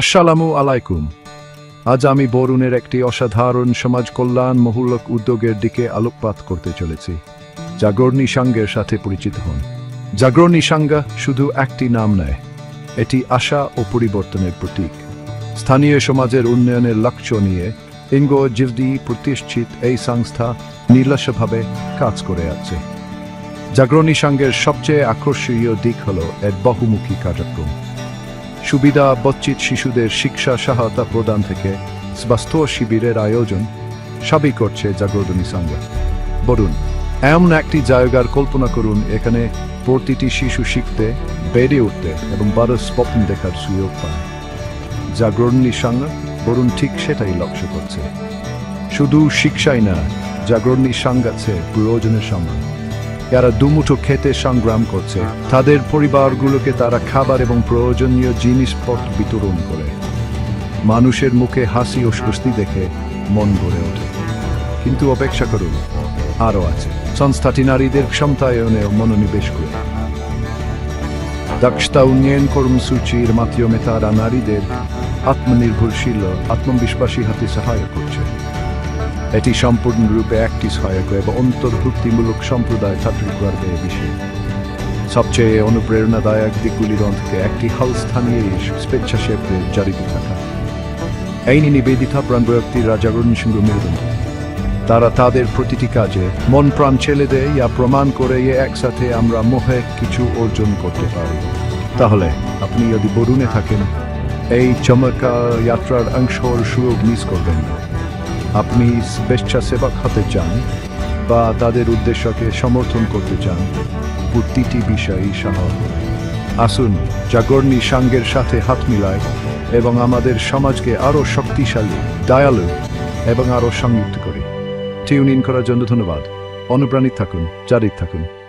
আসসালামু আলাইকুম। আজ আমি বরুণের একটি অসাধারণ সমাজ কল্যাণমূলক উদ্যোগের দিকে আলোকপাত করতে চলেছি। জাগরণী সাঙ্গের সাথে পরিচিত হন। জাগরণী সাঙ্গা শুধু একটি নাম নয়, এটি আশা ও পরিবর্তনের প্রতীক। স্থানীয় সমাজের উন্নয়নের লক্ষ্য নিয়ে ইঙ্গ জিভদি প্রতিষ্ঠিত এই সংস্থা নির্লসভাবে কাজ করে আছে। জাগরণী সাঙ্গের সবচেয়ে আকর্ষণীয় দিক হল এর বহুমুখী কার্যক্রম। সুবিধা বচ্চিত শিশুদের শিক্ষা সহায়তা প্রদান থেকে স্বাস্থ্য শিবিরের আয়োজন সবই করছে জাগরণী সংঘ। বলুন, এমন একটি জায়গার কল্পনা করুন, এখানে প্রতিটি শিশু শিখতে, বেড়ে উঠতে এবং বড় স্বপ্ন দেখার সুযোগ পায়। জাগরণী সংঘ বরুণ ঠিক সেটাই লক্ষ্য করছে। শুধু শিক্ষাই না জাগরণী সংঘ আছে প্রয়োজনের সমান। যারা দুমুঠো খেতে সংগ্রাম করছে, তাদের পরিবারগুলোকে তারা খাবার এবং প্রয়োজনীয় জিনিসপত্র বিতরণ করে। মানুষের মুখে হাসি ও স্বস্তি দেখে মন ভরে ওঠে। কিন্তু অপেক্ষা করুন, আরও আছে। সংস্থাটি নারীদের ক্ষমতায়নেও মনোনিবেশ করে। দক্ষতা উন্নয়ন কর্মসূচির মাধ্যমে তারা নারীদের আত্মনির্ভরশীল আত্মবিশ্বাসী হাতে সহায়ক করছে। এটি সম্পূর্ণরূপে একটি সহায়ক এবং অন্তর্ভুক্তিমূলক সম্প্রদায় ছাত্রীকরণে বিষয় সবচেয়ে অনুপ্রেরণাদায়ক দিকগুলির থেকে একটি হল স্থানীয় স্বেচ্ছাসেবদের জারিত থাকা। এই নিবেদিতা প্রাণ ব্যক্তিরা জাগরণ সঙ্গে মেরুদণ্ড। তারা তাদের প্রতিটি কাজে মন প্রাণ ছেলে দেয়, ইয়া প্রমাণ করে এ একসাথে আমরা মোহে কিছু অর্জন করতে পারি। তাহলে আপনি যদি বরুণে থাকেন, এই চমৎকার যাত্রার অংশর সুযোগ মিস করবেন না। আপনি স্বেচ্ছাসেবক হতে চান বা তাদের উদ্দেশ্যকে সমর্থন করতে চান, প্রতিটি বিষয়ই সহজ আসুন, জাগরণী সাঙ্গের সাথে হাত মিলায় এবং আমাদের সমাজকে আরও শক্তিশালী, দয়ালু এবং আরও সংযুক্ত করে। টিউন ইন করার জন্য ধন্যবাদ। অনুপ্রাণিত থাকুন, জারিত থাকুন।